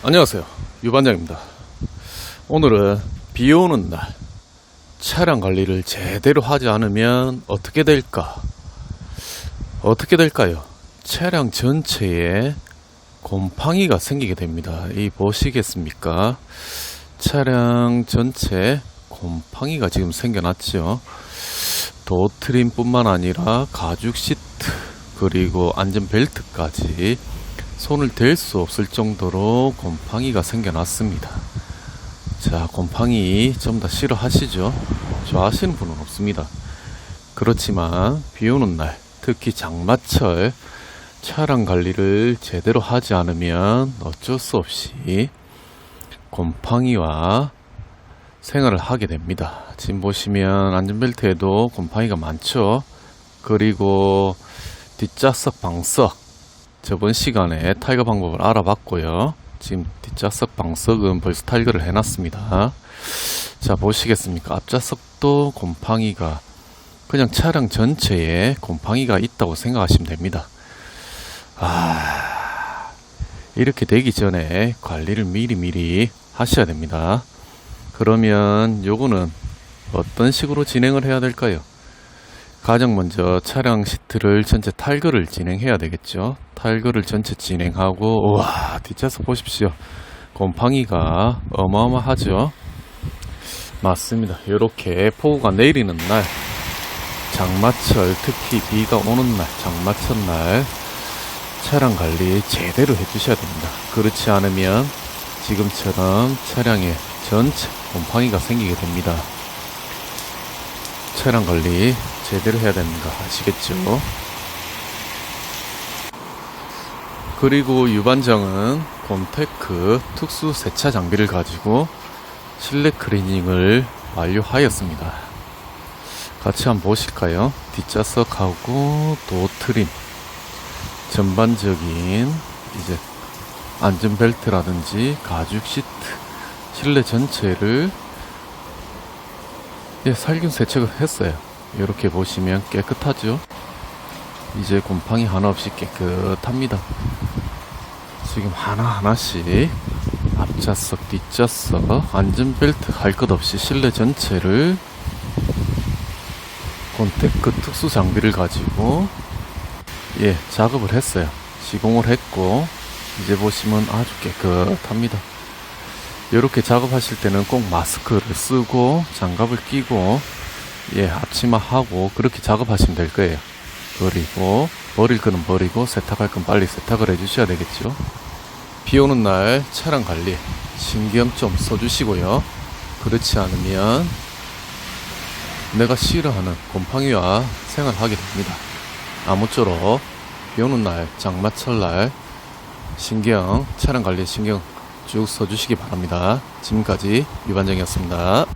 안녕하세요. 유반장입니다. 오늘은 비 오는 날 차량 관리를 제대로 하지 않으면 어떻게 될까? 어떻게 될까요? 차량 전체에 곰팡이가 생기게 됩니다. 이 보시겠습니까? 차량 전체 곰팡이가 지금 생겨났죠. 도트림뿐만 아니라 가죽 시트 그리고 안전벨트까지 손을 댈 수 없을 정도로 곰팡이가 생겨났습니다. 자, 곰팡이 좀더 싫어하시죠? 좋아하시는 분은 없습니다. 그렇지만 비 오는 날, 특히 장마철 차량 관리를 제대로 하지 않으면 어쩔 수 없이 곰팡이와 생활을 하게 됩니다. 지금 보시면 안전벨트에도 곰팡이가 많죠? 그리고 뒷좌석 방석 저번 시간에 탈거 방법을 알아봤고요. 지금 뒷좌석 방석은 벌써 탈거를 해놨습니다. 자 보시겠습니까? 앞좌석도 곰팡이가 그냥 차량 전체에 곰팡이가 있다고 생각하시면 됩니다. 아 이렇게 되기 전에 관리를 미리미리 하셔야 됩니다. 그러면 요거는 어떤 식으로 진행을 해야 될까요? 가장 먼저 차량 시트를 전체 탈거를 진행해야 되겠죠. 탈거를 전체 진행하고 와 뒷좌석 보십시오. 곰팡이가 어마어마하죠. 맞습니다. 이렇게 폭우가 내리는 날, 장마철 특히 비가 오는 날, 장마철 날 차량 관리 제대로 해주셔야 됩니다. 그렇지 않으면 지금처럼 차량에 전체 곰팡이가 생기게 됩니다. 차량 관리 제대로 해야 되는 거 아시겠죠? 그리고 유반장은 곰테크 특수 세차 장비를 가지고 실내 클리닝을 완료하였습니다. 같이 한번 보실까요? 뒷좌석하고 도트림 전반적인 이제 안전벨트라든지 가죽 시트 실내 전체를 예, 살균 세척을 했어요. 이렇게 보시면 깨끗하죠? 이제 곰팡이 하나 없이 깨끗합니다. 지금 하나하나씩 앞좌석, 뒷좌석, 안전벨트 할 것 없이 실내 전체를 콘테크 특수 장비를 가지고 예, 작업을 했어요. 시공을 했고 이제 보시면 아주 깨끗합니다. 이렇게 작업하실 때는 꼭 마스크를 쓰고 장갑을 끼고 예 앞치마 하고 그렇게 작업하시면 될 거예요. 그리고 버릴 거는 버리고 세탁할 건 빨리 세탁을 해주셔야 되겠죠. 비 오는 날 차량 관리 신경 좀 써주시고요. 그렇지 않으면 내가 싫어하는 곰팡이와 생활하게 됩니다. 아무쪼록 비 오는 날 장마철 날 신경 차량 관리 신경 쭉 써주시기 바랍니다. 지금까지 유반장이었습니다.